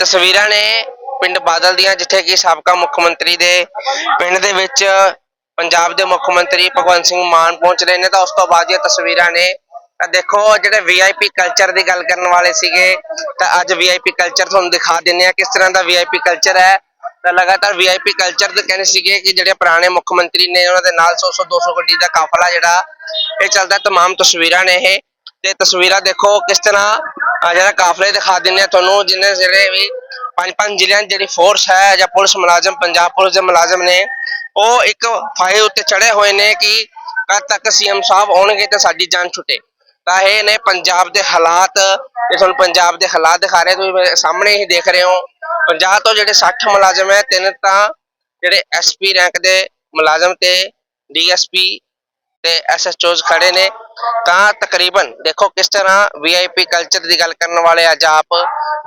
ਤਸਵੀਰਾਂ ਨੇ ਪਿੰਡ ਬਾਦਲ ਦੀਆਂ ਜਿੱਥੇ ਕਿ ਸਾਬਕਾ ਮੁੱਖ ਮੰਤਰੀ ਦੇ ਪਿੰਡ ਦੇ ਵਿੱਚ ਪੰਜਾਬ ਦੇ ਮੁੱਖ ਮੰਤਰੀ ਭਗਵੰਤ ਸਿੰਘ ਮਾਨ ਪਹੁੰਚ ਰਹੇ ਨੇ ਤਾਂ ਉਸ ਤੋਂ ਬਾਅਦ ਦੀਆਂ ਤਸਵੀਰਾਂ ਨੇ ਤਾਂ ਦੇਖੋ ਜਿਹੜੇ ਵੀਆਈਪੀ ਕਲਚਰ ਦੀ ਗੱਲ ਕਰਨ ਵਾਲੇ ਸੀਗੇ ਤਾਂ ਅੱਜ ਵੀਆਈਪੀ ਕਲਚਰ ਤੁਹਾਨੂੰ ਦਿਖਾ ਦਿੰਨੇ ਆ ਕਿਸ ਤਰ੍ਹਾਂ ਦਾ ਵੀਆਈਪੀ ਕਲਚਰ ਹੈ ਤਾਂ ਲਗਾਤਾਰ ਵੀਆਈਪੀ ਕਲਚਰ ਦੇ ਕਹਿੰਦੇ ਸੀਗੇ ਕਿ ਜਿਹੜੇ ਪੁਰਾਣੇ ਮੁੱਖ ਮੰਤਰੀ ਨੇ ਉਹਨਾਂ ਦੇ ਨਾਲ 100 200 ਗੱਡੀ ਦਾ ਕਾਫਲਾ ਜਿਹੜਾ ਇਹ ਚੱਲਦਾ तमाम ਤਸਵੀਰਾਂ ਨੇ ਇਹ ਤੇ ਤਸਵੀਰਾਂ ਦੇਖੋ ਕਿਸ ਤਰ੍ਹਾਂ ਅਹ ਜਿਹੜਾ ਕਾਫਲੇ ਦਿਖਾ ਦਿੰਨੇ ਆ ਤੁਹਾਨੂੰ, ਜਿੰਨੇ ਜਿਹੜੇ ਵੀ ਪੰਜ ਪੰਜ ਜ਼ਿਲ੍ਹਿਆਂ ਜਿਹੜੀ ਫੋਰਸ ਹੈ ਜਾਂ ਪੁਲਿਸ ਮੁਲਾਜ਼ਮ, ਪੰਜਾਬ ਪੁਲਿਸ ਦੇ ਮੁਲਾਜ਼ਮ ਨੇ, ਉਹ ਇੱਕ ਫਾਇਰ ਉੱਤੇ ਚੜੇ ਹੋਏ ਨੇ ਕਿ ਕਦ ਤੱਕ ਸੀਐਮ ਸਾਹਿਬ ਆਉਣਗੇ ਤੇ ਸਾਡੀ ਜਾਨ ਛੁੱਟੇ। ਤਾਂ ਇਹ ਨੇ ਪੰਜਾਬ ਦੇ ਹਾਲਾਤ, ਇਹ ਤੁਹਾਨੂੰ ਪੰਜਾਬ ਦੇ ਹਾਲਾਤ ਦਿਖਾ ਰਹੇ ਤੁਸੀਂ ਸਾਹਮਣੇ ਹੀ ਦੇਖ ਰਹੇ ਹੋ। 50 ਤੋਂ ਜਿਹੜੇ 60 ਮੁਲਾਜ਼ਮ ਹੈ, ਤਿੰਨ ਤਾਂ ਜਿਹੜੇ ਐਸਪੀ ਰੈਂਕ ਦੇ ਮੁਲਾਜ਼ਮ ਤੇ ਡੀਐਸਪੀ ਤੇ ਐਸਐਚਓਜ਼ ਖੜੇ ਨੇ। ਤਾਂ ਤਕਰੀਬਨ ਦੇਖੋ ਕਿਸ ਤਰ੍ਹਾਂ ਵੀਆਈਪੀ ਕਲਚਰ ਦੀ ਗੱਲ ਕਰਨ ਵਾਲੇ ਅੱਜ ਆਪ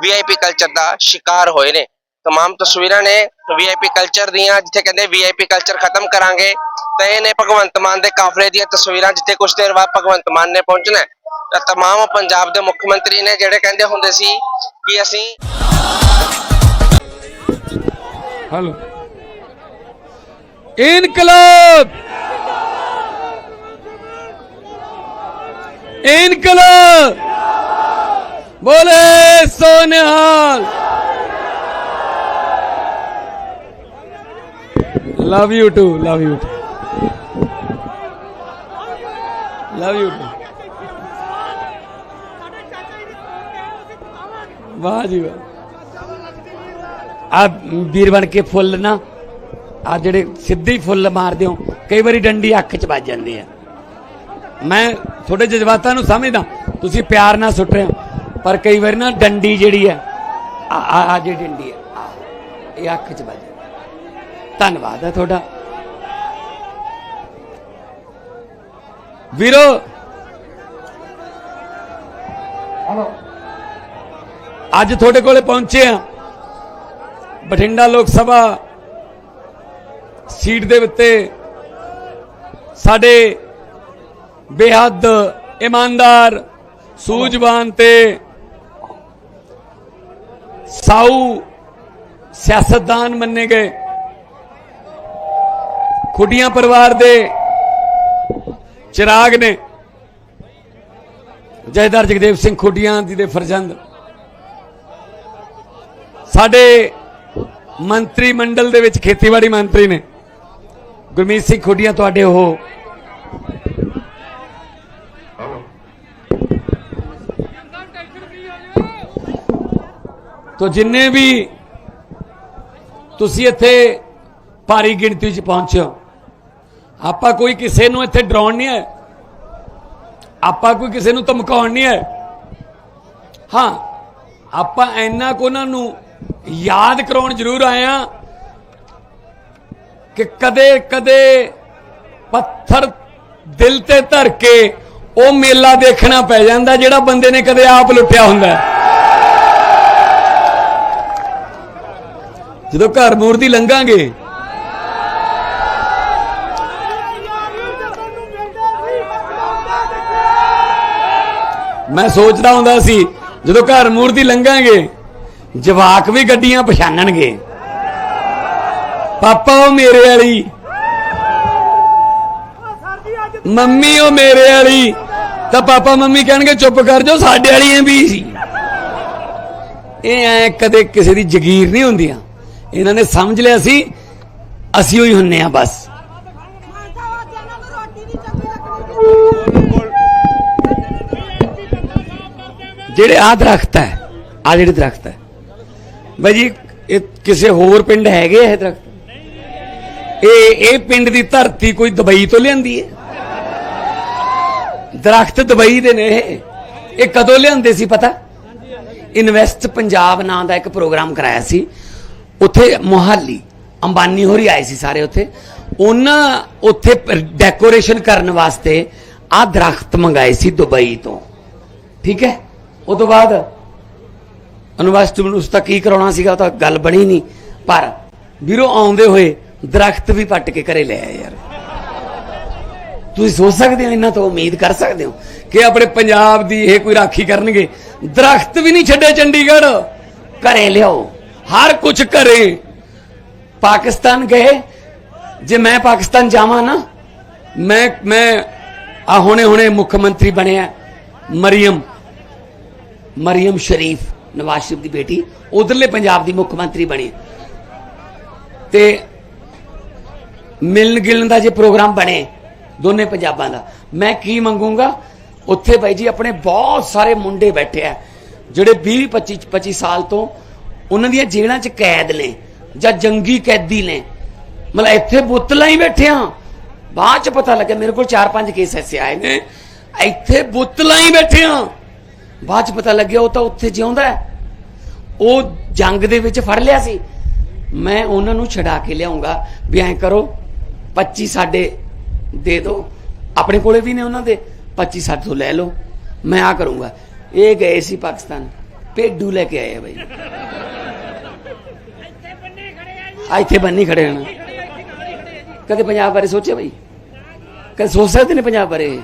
ਵੀਆਈਪੀ ਕਲਚਰ ਦਾ ਸ਼ਿਕਾਰ ਹੋਏ ਨੇ तमाम ਤਸਵੀਰਾਂ ਨੇ ਵੀਆਈਪੀ ਕਲਚਰ ਦੀਆਂ ਜਿੱਥੇ ਕਹਿੰਦੇ ਵੀਆਈਪੀ ਕਲਚਰ ਖਤਮ ਕਰਾਂਗੇ ਤਾਂ ਇਹ ਨੇ ਭਗਵੰਤ ਮਾਨ ਦੇ ਕਾਫਲੇ ਦੀਆਂ ਤਸਵੀਰਾਂ ਜਿੱਥੇ ਕੁਝ ਦੇਰ ਬਾਅਦ ਭਗਵੰਤ ਮਾਨ ਨੇ ਪਹੁੰਚਣਾ ਹੈ। ਤਾਂ तमाम ਪੰਜਾਬ ਦੇ ਮੁੱਖ ਮੰਤਰੀ ਨੇ ਜਿਹੜੇ ਕਹਿੰਦੇ ਹੁੰਦੇ ਸੀ ਕਿ ਅਸੀਂ हेलो इनकलाब इनकलाब बोले सोनिहाल love you too love you too love you too वाह जी वाह ਆ ਵੀਰ ਬਣ ਕੇ ਫੁੱਲ ਨਾ ਆ ਜਿਹੜੇ ਸਿੱਧੇ ਹੀ ਫੁੱਲ ਮਾਰਦੇ ਹੋ ਕਈ ਵਾਰੀ ਡੰਡੀ ਅੱਖ 'ਚ ਵੱਜ ਜਾਂਦੀ ਆ ਮੈਂ ਤੁਹਾਡੇ ਜਜ਼ਬਾਤਾਂ ਨੂੰ ਸਮਝਦਾ। ਤੁਸੀਂ ਪਿਆਰ ਨਾਲ ਸੁੱਟ ਰਹੇ ਹੋ। ਪਰ ਕਈ ਵਾਰੀ ਨਾ ਡੰਡੀ ਜਿਹੜੀ ਹੈ ਆ ਆ ਜਿਹੜੀ ਡੰਡੀ ਹੈ ਇਹ ਅੱਖ 'ਚ ਵੱਜ। ਧੰਨਵਾਦ ਹੈ ਤੁਹਾਡਾ। ਵੀਰੋ ਅੱਜ ਤੁਹਾਡੇ ਕੋਲੇ ਪਹੁੰਚੇ ਆ ਬਠਿੰਡਾ ਲੋਕ ਸਭਾ ਸੀਟ ਦੇ ਉੱਤੇ ਸਾਡੇ ਬੇਹੱਦ ਇਮਾਨਦਾਰ, ਸੂਝਵਾਨ ਤੇ ਸਾਊ ਸਿਆਸਤਦਾਨ ਮੰਨੇ ਗਏ। ਖੁੱਡੀਆਂ ਪਰਿਵਾਰ ਦੇ ਚਿਰਾਗ ਨੇ ਜੈਦਾਰ ਜਗਦੇਵ ਸਿੰਘ ਖੁੱਡੀਆਂ ਜੀ ਦੇ ਫਰਜ਼ੰਦ। ਸਾਡੇ ਮੰਤਰੀ ਮੰਡਲ ਦੇ ਵਿੱਚ ਖੇਤੀਬਾੜੀ ਮੰਤਰੀ ਨੇ। ਗੁਰਮੀਤ ਸਿੰਘ ਖੁੱਡੀਆਂ ਤੁਹਾਡੇ ਉਹ ਤੋ ਜਿੰਨੇ ਵੀ ਤੁਸੀਂ ਇੱਥੇ ਭਾਰੀ ਗਿਣਤੀ 'ਚ ਪਹੁੰਚੇ ਆਪਾਂ ਕੋਈ ਕਿਸੇ ਨੂੰ ਇੱਥੇ ਡਰਾਉਣ ਨਹੀਂ ਹੈ ਆਪਾਂ ਕੋਈ ਕਿਸੇ ਨੂੰ ਧਮਕਾਉਣ ਨਹੀਂ ਹੈ ਹਾਂ, ਆਪਾਂ ਇੰਨਾ ਕੋ ਉਹਨਾਂ ਨੂੰ ਯਾਦ ਕਰਾਉਣ ਜ਼ਰੂਰ ਆਏ ਆ ਕਿ ਕਦੇ ਕਦੇ ਪੱਥਰ ਦਿਲ ਤੇ ਧਰ ਕੇ ਉਹ ਮੇਲਾ ਦੇਖਣਾ ਪੈ ਜਾਂਦਾ ਜਿਹੜਾ ਬੰਦੇ ਨੇ ਕਦੇ ਆਪ ਲੁੱਟਿਆ ਹੁੰਦਾ ਹੈ। ਜਦੋਂ ਘਰ ਮੂਰਤੀ ਲੰਘਾਂਗੇ। ਮੈਂ ਸੋਚਦਾ ਹੁੰਦਾ ਸੀ, ਜਦੋਂ ਘਰ ਮੂਰਤੀ ਲੰਘਾਂਗੇ, ਜਵਾਕ ਵੀ ਗੱਡੀਆਂ ਪਛਾਣਨਗੇ ਪਾਪਾ ਉਹ ਮੇਰੇ ਵਾਲੀ, ਮੰਮੀ ਉਹ ਮੇਰੇ ਵਾਲੀ। ਤਾਂ ਪਾਪਾ ਮੰਮੀ ਕਹਿਣਗੇ, ਚੁੱਪ ਕਰ ਜਾਓ, ਸਾਡੇ ਵਾਲੀ ਵਾਲੀਆਂ ਵੀ ਸੀ। ਇਹ ਐ ਕਦੇ ਕਿਸੇ ਦੀ ਜ਼ਗੀਰ ਨਹੀਂ ਹੁੰਦੀਆਂ। ਇਹਨਾਂ ਨੇ ਸਮਝ ਲਿਆ ਸੀ, ਅਸੀਂ ਉਹੀ ਹੁੰਨੇ ਆ ਬਸ। ਜਿਹੜੇ ਆ ਦਰਖਤ ਹੈ ਆ ਜਿਹੜੇ ਦਰਖਤ ਹੈ। ਬਾਈ ਜੀ, ਇਹ ਕਿਸੇ ਹੋਰ ਪਿੰਡ ਹੈਗੇ ਇਹ ਦਰਖਤ? ਇਹ ਇਹ ਪਿੰਡ ਦੀ ਧਰਤੀ ਕੋਈ ਦੁਬਈ ਤੋਂ ਲਿਆਂਦੀ ਹੈ? ਦਰਖਤ ਦੁਬਈ ਦੇ ਨੇ ਇਹ। ਇਹ ਕਦੋਂ ਲਿਆਂਦੇ ਸੀ ਪਤਾ? ਇਨਵੈਸਟ ਪੰਜਾਬ ਨਾਂ ਦਾ ਇੱਕ ਪ੍ਰੋਗਰਾਮ ਕਰਾਇਆ ਸੀ। ਉੱਥੇ ਮੋਹਾਲੀ, ਅੰਬਾਨੀ ਹੋਰੀ ਆਏ ਸੀ ਸਾਰੇ ਉੱਥੇ। ਉਹਨਾਂ ਉੱਥੇ ਡੈਕੋਰੇਸ਼ਨ ਕਰਨ ਵਾਸਤੇ ਆ ਦਰਖਤ ਮੰਗਾਏ ਸੀ ਦੁਬਈ ਤੋਂ। ਠੀਕ ਹੈ? ਉਹ ਤੋਂ ਬਾਅਦ ਯੂਨੀਵਰਸਿਟੀ ਨੂੰ ਉਸ ਤੱਕ ਕੀ ਕਰਾਉਣਾ ਸੀਗਾ ਤਾਂ ਗੱਲ ਬਣੀ ਨਹੀਂ। ਪਰ ਵੀਰੋ, ਆਉਂਦੇ ਹੋਏ ਦਰਖਤ ਵੀ ਪੱਟ ਕੇ ਘਰੇ ਲੈ ਆਏ ਯਾਰ। ਤੁਸੀਂ ਸੋਚ ਸਕਦੇ ਹੋ ਇਹਨਾਂ ਤੋਂ ਉਮੀਦ ਕਰ ਸਕਦੇ ਹੋ ਕਿ ਆਪਣੇ ਪੰਜਾਬ ਦੀ ਇਹ ਕੋਈ ਰਾਖੀ ਕਰਨਗੇ। ਦਰਖਤ ਵੀ ਨਹੀਂ ਛੱਡੇ ਚੰਡੀਗੜ੍ਹ। ਘਰੇ ਲਿਆਓ। ਹਰ ਕੁਝ ਘਰੇ ਪਾਕਿਸਤਾਨ ਗਏ। ਜੇ ਮੈਂ ਪਾਕਿਸਤਾਨ ਜਾਵਾਂ ਨਾ, ਮੈਂ ਮੈਂ ਆ ਹੁਣੇ ਹੁਣੇ ਮੁੱਖ ਮੰਤਰੀ ਬਣਿਆ ਮਰੀਮ ਮਰੀਮ ਸ਼ਰੀਫ ਨਵਾਜ਼ ਸ਼ਰੀਫ ਦੀ ਬੇਟੀ, ਉਧਰਲੇ ਪੰਜਾਬ ਦੀ ਮੁੱਖ ਮੰਤਰੀ ਬਣੀ। ਤੇ ਮਿਲਣ ਗਿਲਣ ਦਾ ਜੇ ਪ੍ਰੋਗਰਾਮ ਬਣੇ, ਦੋਨੇ ਪੰਜਾਬਾਂ ਦਾ। ਮੈਂ ਕੀ ਮੰਗੂੰਗਾ? ਉੱਥੇ ਬਾਈ ਜੀ ਆਪਣੇ ਬਹੁਤ ਸਾਰੇ ਮੁੰਡੇ ਬੈਠੇ ਆ, ਜਿਹੜੇ 20 25 25 ਸਾਲ ਤੋਂ ਉਹਨਾਂ ਦੀਆਂ ਜੇਲ੍ਹਾਂ 'ਚ ਕੈਦ ਨੇ ਜਾਂ ਜੰਗੀ ਕੈਦੀ ਨੇ। ਮਤਲਬ ਇੱਥੇ ਬੁੱਤਲਾਂ ਹੀ ਬੈਠੇ ਬਾਅਦ 'ਚ ਪਤਾ ਲੱਗਿਆ ਮੇਰੇ ਕੋਲ 4-5 ਕੇਸ ਐਸੇ ਆਏ ਨੇ। ਇੱਥੇ ਬੁੱਤਲਾਂ ਹੀ ਬੈਠੇ ਬਾਅਦ 'ਚ ਪਤਾ ਲੱਗਿਆ ਉਹ ਤਾਂ ਉੱਥੇ ਜਿਉਂਦਾ ਹੈ। ਉਹ ਜੰਗ ਦੇ ਵਿੱਚ ਫੜ ਲਿਆ ਸੀ। ਮੈਂ ਉਹਨਾਂ ਨੂੰ ਛਡਾ ਕੇ ਲਿਆਉਂਗਾ। ਵੀ ਐਂ ਕਰੋ 25 ਸਾਡੇ ਦੇ ਦਿਓ ਆਪਣੇ ਕੋਲੇ ਵੀ ਨੇ ਉਹਨਾਂ ਦੇ। 25 ਸਾਡੇ ਤੋਂ ਲੈ ਲਓ। ਮੈਂ ਆ ਕਰੂੰਗਾ। ਇਹ ਗਏ ਸੀ ਪਾਕਿਸਤਾਨ। ਭੇਡੂ ਲੈ ਕੇ ਆਏ ਆ ਬਾਈ। ਆ ਇੱਥੇ ਬੰਨੀ ਖੜੇ ਹਨ ਕਦੇ ਪੰਜਾਬ ਬਾਰੇ ਸੋਚਿਆ ਬਈ? ਕਦੇ ਸੋਚ ਸਕਦੇ ਨੇ ਪੰਜਾਬ ਬਾਰੇ?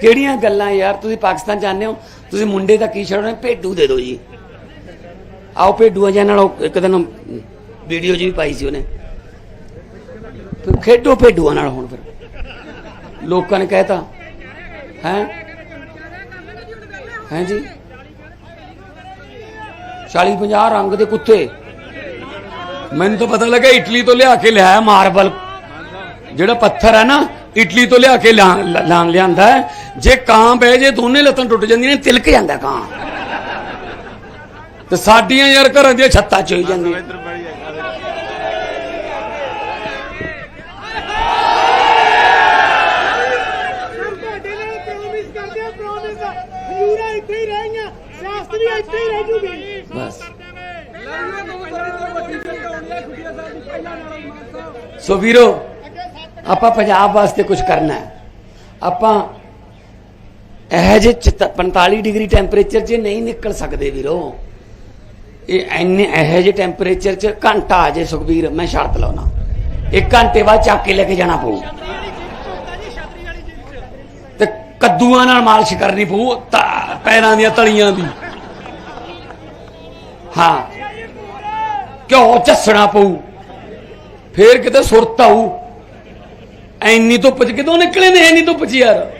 ਕਿਹੜੀਆਂ ਗੱਲਾਂ ਯਾਰ, ਤੁਸੀਂ ਪਾਕਿਸਤਾਨ ਜਾਂਦੇ ਹੋ, ਤੁਸੀਂ ਮੁੰਡੇ ਦਾ ਕੀ ਛੜੋਣੇ ਭੇਡੂ ਦੇ ਦਿਓ ਜੀ। ਆਓ ਭੇਡੂਆਂ ਜਾਂ ਨਾਲ ਇੱਕ ਦਿਨ ਵੀਡੀਓ ਜੀ ਵੀ ਪਾਈ ਸੀ ਉਹਨੇ। ਖੇਡੋ ਭੇਡੂਆਂ ਨਾਲ ਹੁਣ ਫਿਰ। ਲੋਕਾਂ ਨੇ ਕਹਿਤਾ। ਹੈ? ਹੈ ਜੀ? 40 50 ਰੰਗ ਦੇ ਕੁੱਤੇ। ਮੈਨੂੰ ਤਾਂ ਪਤਾ ਲੱਗਾ ਇਟਲੀ ਤੋਂ ਲਿਆ ਕੇ ਲਿਆਇਆ ਮਾਰਬਲ। ਜਿਹੜਾ ਪੱਥਰ ਹੈ ਨਾ, ਇਟਲੀ ਤੋਂ ਲਿਆ ਕੇ ਲਾਂ ਲਾਂ ਲਿਆਂਦਾ ਜੇ ਕਾਂ ਪਏ ਜੇ, ਦੋਨੇ ਲੱਤਾਂ ਟੁੱਟ ਜਾਂਦੀਆਂ ਨੇ, ਤਿਲਕ ਜਾਂਦਾ ਕਾਂ। ਤੇ ਸਾਡੀਆਂ ਯਾਰ ਘਰਾਂ ਦੀਆਂ ਛੱਤਾਂ ਚੋਈ ਜਾਂਦੀਆਂ ਸਰ ਤੁਹਾਡੇ ਨਾਲ ਪ੍ਰੋਮਿਸ ਕਰਦੇ ਆ ਪ੍ਰੋਮਿਸ ਹਜੂਰਾ ਇੱਥੇ ਹੀ ਰਹਿਣਗੀਆਂ ਸਿਆਸਤ ਵੀ ਇੱਥੇ ਹੀ ਰਹਿ ਜੂਗੀ ਬਸ ਸੋ ਵੀਰੋ, ਆਪਾਂ ਪੰਜਾਬ ਵਾਸਤੇ ਕੁਝ ਕਰਨਾ ਹੈ। ਆਪਾਂ ਇਹ ਜੇ 45 ਡਿਗਰੀ ਟੈਂਪਰੇਚਰ 'ਚ ਨਹੀਂ ਨਿਕਲ ਸਕਦੇ ਵੀਰੋ। ਇਹ ਐਨੇ ਇਹ ਜੇ ਟੈਂਪਰੇਚਰ 'ਚ ਘੰਟਾ ਆ ਜੇ ਸੁਖਬੀਰ, ਮੈਂ ਸ਼ਰਤ ਲਾਉਣਾ ਇੱਕ ਘੰਟੇ ਬਾਅਦ ਚੱਕ ਕੇ ਲੈ ਕੇ ਜਾਣਾ ਪਊ। ਤੇ ਕੱਦੂਆਂ ਨਾਲ ਮਾਲਿਸ਼ ਕਰਨੀ ਪਊ, ਤਾਂ ਪੈਰਾਂ ਦੀਆਂ ਤਲੀਆਂ ਦੀ। ਹਾਂ। ਘਿਓ ਝੱਸਣਾ ਪਊ? ਫੇਰ ਕਿਤੇ ਸੁਰਤ ਆਊ। ਐਨੀ ਧੁੱਪ ਚ ਕਿਦੋਂ ਨਿਕਲੇ ਨੇ, ਐਨੀ ਧੁੱਪ ਚ ਯਾਰ।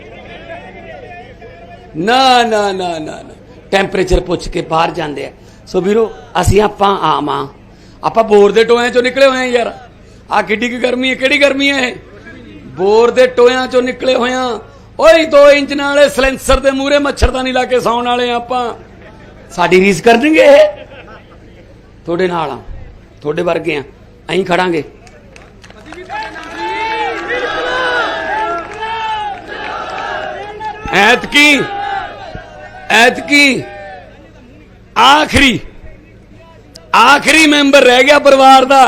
ਨਾ ਨਾ ਨਾ ਨਾ ਟੈਂਪਰੇਚਰ ਪੁੱਛ ਕੇ ਬਾਹਰ ਜਾਂਦੇ ਆ। ਸੋ ਵੀਰੋ, ਅਸੀਂ ਆਪਾਂ ਆਮ ਆ। ਆਪਾਂ ਬੋਰ ਦੇ ਟੋਇਆਂ ਚੋਂ ਨਿਕਲੇ ਹੋਏ ਆ ਯਾਰ। ਆ ਕਿੱਡੀ ਕੀ ਗਰਮੀ ਹੈ, ਕਿਹੜੀ ਗਰਮੀ ਹੈ ਇਹ? ਬੋਰ ਦੇ ਟੋਇਆਂ ਚੋਂ ਨਿਕਲੇ ਹੋਏ ਆ। ਓਏ 2 ਇੰਚ ਨਾਲੇ ਸਲੈਂਸਰ ਦੇ ਮੂਹਰੇ ਮੱਛਰਦਾਨੀ ਲਾ ਕੇ ਸੌਣ ਵਾਲੇ ਆ ਆਪਾਂ। ਸਾਡੀ ਰੀਸ ਕਰ ਕਰਨਗੇ ਇਹ? ਤੁਹਾਡੇ ਨਾਲ ਆ। ਤੁਹਾਡੇ ਵਰਗੇ ਆ। ਅਸੀਂ ਖੜਾਂਗੇ। ਐਤਕੀ ਐਤਕੀ ਆਖਰੀ ਆਖਰੀ ਮੈਂਬਰ ਰਹਿ ਗਿਆ ਪਰਿਵਾਰ ਦਾ।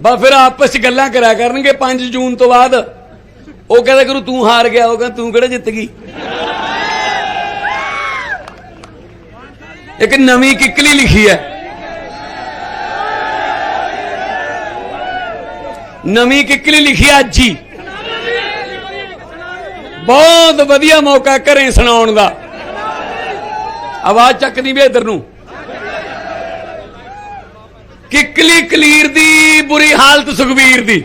ਬਾ ਫਿਰ ਆਪਸ ਚ ਗੱਲਾਂ ਕਰਿਆ ਕਰਨਗੇ 5 ਜੂਨ ਤੋਂ ਬਾਅਦ। ਉਹ ਕਹਿੰਦਾ ਕਰੂ ਤੂੰ ਹਾਰ ਗਿਆ, ਉਹ ਕਹਿੰਦਾ ਤੂੰ ਕਿਹੜਾ ਜਿੱਤ ਗਈ? ਇੱਕ ਨਵੀਂ ਕਿੱਕਲੀ ਲਿਖੀ ਹੈ। ਨਵੀਂ ਕਿੱਕਲੀ ਲਿਖੀ ਹੈ ਅੱਜ ਹੀ। ਬਹੁਤ ਵਧੀਆ ਮੌਕਾ ਘਰੇ ਸੁਣਾਉਣ ਦਾ। ਆਵਾਜ਼ ਚੱਕਦੀ ਵੀ ਇਧਰ ਨੂੰ। ਕਿੱਕਲੀ ਕਲੀਰ ਦੀ, ਬੁਰੀ ਹਾਲਤ ਸੁਖਵੀਰ ਦੀ।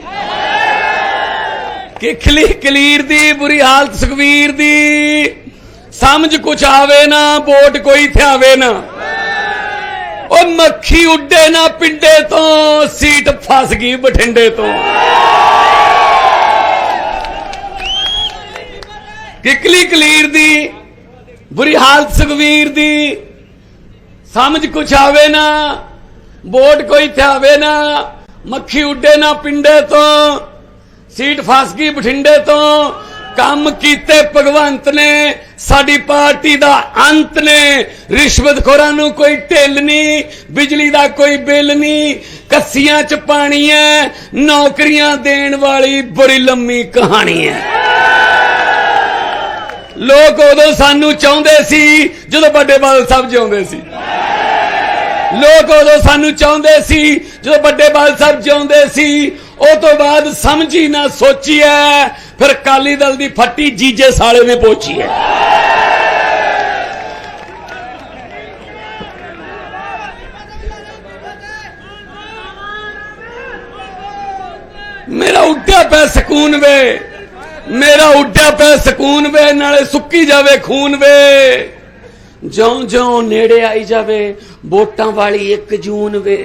ਕਿੱਕਲੀ ਕਲੀਰ ਦੀ, ਬੁਰੀ ਹਾਲਤ ਸੁਖਵੀਰ ਦੀ। ਸਮਝ ਕੁਛ ਆਵੇ ਨਾ, ਵੋਟ ਕੋਈ ਥਿਆਵੇ ਨਾ। ਉਹ ਮੱਖੀ ਉੱਡੇ ਨਾ ਪਿੰਡੇ ਤੋਂ, ਸੀਟ ਫਸ ਗਈ ਬਠਿੰਡੇ ਤੋਂ। ਕਿਕਲੀ ਕਲੀਰ ਦੀ, ਬੁਰੀ ਹਾਲਤ ਸੁਖਵੀਰ ਦੀ। ਸਮਝ ਕੁਛ ਆਵੇ ਨਾ ਵੋਟ ਕੋਈ ਥਿਆਵੇ ਨਾ, ਮੱਖੀ ਉੱਡੇ ਨਾ ਪਿੰਡੇ ਤੋਂ, ਸੀਟ ਫਸ ਗਈ ਬਠਿੰਡੇ ਤੋਂ। ਕੰਮ ਕੀਤੇ ਭਗਵੰਤ ਨੇ, ਸਾਡੀ ਪਾਰਟੀ ਦਾ ਅੰਤ ਨੇ। ਰਿਸ਼ਵਤਖੋਰਾਂ ਨੂੰ ਕੋਈ ਢਿੱਲ ਨਹੀਂ, ਬਿਜਲੀ ਦਾ ਕੋਈ ਬਿੱਲ ਨਹੀਂ। ਕੱਸੀਆਂ ਚ ਪਾਣੀ ਹੈ, ਨੌਕਰੀਆਂ ਦੇਣ ਵਾਲੀ ਬੜੀ ਲੰਮੀ ਕਹਾਣੀ ਹੈ। ਲੋਕ ਉਦੋਂ ਸਾਨੂੰ ਚਾਹੁੰਦੇ ਸੀ ਜਦੋਂ ਵੱਡੇ ਬਾਦਲ ਸਾਹਿਬ ਜਿਉਂਦੇ ਸੀ। ਲੋਕ ਉਦੋਂ ਸਾਨੂੰ ਚਾਹੁੰਦੇ ਸੀ ਜਦੋਂ ਵੱਡੇ ਬਾਦਲ ਸਾਹਿਬ ਜਿਉਂਦੇ ਸੀ। ਉਹ ਤੋਂ ਬਾਅਦ ਸਮਝੀ ਨਾ ਸੋਚੀ ਐ ਫਿਰ ਕਾਲੀ ਦਲ ਦੀ ਫੱਟੀ ਜੀਜੇ ਸਾਲੇ ਨੇ ਪੋਚੀ ਐ ਮੇਰਾ ਉੱਠਿਆ ਪਿਆ ਸਕੂਨ ਵੇ। ਮੇਰਾ ਉੱਡਿਆ ਪਿਆ ਸਕੂਨ ਵੇ, ਨਾਲੇ ਸੁੱਕੀ ਜਾਵੇ ਖੂਨ ਵੇ। ਜਿਉਂ ਜਿਉਂ ਨੇੜੇ ਆਈ ਜਾਵੇ, ਵੋਟਾਂ ਵਾਲੀ 1 ਜੂਨ ਵੇ।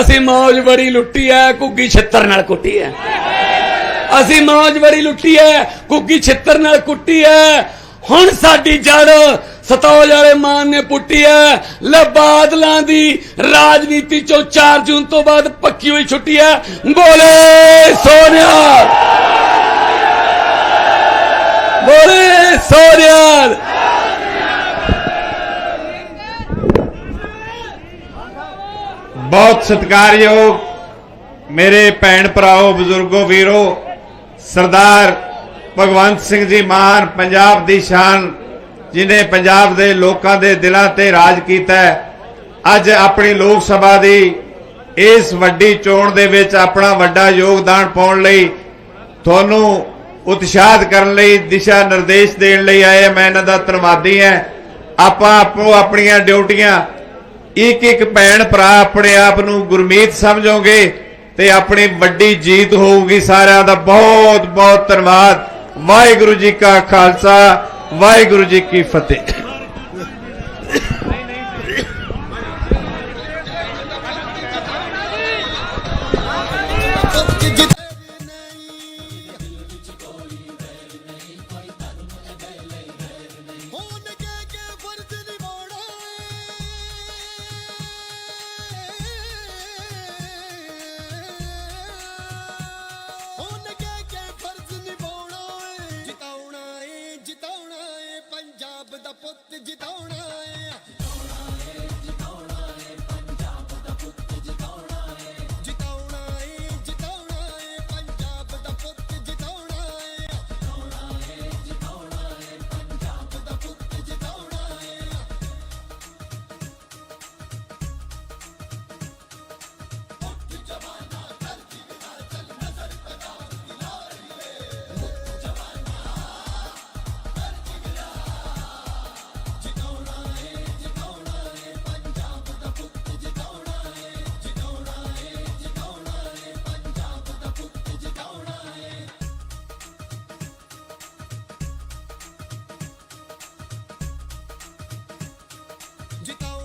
ਅਸੀਂ ਮੌਜ ਬੜੀ ਲੁੱਟੀ ਐ, ਘੁੱਗੀ ਛਿੱਤਰ ਨਾਲ ਕੁੱਟੀ ਐ। ਅਸੀਂ ਮੌਜ ਬੜੀ ਲੁੱਟੀ ਐ, ਘੁੱਗੀ ਛਿੱਤਰ ਨਾਲ ਕੁੱਟੀ ਐ। ਹੁਣ ਸਾਡੀ ਜੜ ਸਤੌਜ ਵਾਲੇ ਮਾਨ ਨੇ ਪੁੱਟੀ ਐ। ਲੈ ਬਾਦਲਾਂ ਦੀ ਰਾਜਨੀਤੀ ਚੋਂ 4 ਜੂਨ ਤੋਂ ਬਾਅਦ ਪੱਕੀ ਹੋਈ ਛੁੱਟੀ ਐ। ਬੋਲੇ ਸੋਨਿਆ ਬੋਲੇ ਸੋਨਿਆ ਬਹੁਤ ਸਤਿਕਾਰਯੋਗ ਮੇਰੇ ਭੈਣ ਭਰਾਓ, ਬਜ਼ੁਰਗੋ, ਵੀਰੋ, ਸਰਦਾਰ ਭਗਵੰਤ ਸਿੰਘ ਜੀ ਮਾਨ ਪੰਜਾਬ ਦੀ ਸ਼ਾਨ, ਜਿਨੇ ਪੰਜਾਬ ਦੇ ਲੋਕਾਂ ਦੇ ਦਿਲਾਂ ਤੇ ਰਾਜ ਕੀਤਾ ਅੱਜ ਆਪਣੀ ਲੋਕ ਸਭਾ ਦੀ ਇਸ ਵੱਡੀ ਚੋਣ ਦੇ ਵਿੱਚ ਆਪਣਾ ਵੱਡਾ ਯੋਗਦਾਨ ਪਾਉਣ ਲਈ ਤੁਹਾਨੂੰ ਉਤਸ਼ਾਹਤ ਕਰਨ ਲਈ, ਦਿਸ਼ਾ ਨਿਰਦੇਸ਼ ਦੇਣ ਲਈ ਆਏ ਮੈਂ ਇਹਨਾਂ ਦਾ ਧੰਨਵਾਦੀ ਹਾਂ। ਆਪਾਂ ਆਪੋ ਆਪਣੀਆਂ ਡਿਊਟੀਆਂ ਇੱਕ ਇੱਕ ਭੈਣ ਭਰਾ ਆਪਣੇ ਆਪ ਨੂੰ ਗੁਰਮੀਤ ਸਮਝੋਗੇ ਤੇ ਆਪਣੀ ਵੱਡੀ ਜੀਤ ਹੋਊਗੀ ਸਾਰਿਆਂ ਦਾ। ਬਹੁਤ ਬਹੁਤ ਧੰਨਵਾਦ। ਵਾਹਿਗੁਰੂ ਜੀ ਕਾ ਖਾਲਸਾ, ਵਾਹਿਗੁਰੂ ਜੀ ਕੀ ਫਤਿਹ। digital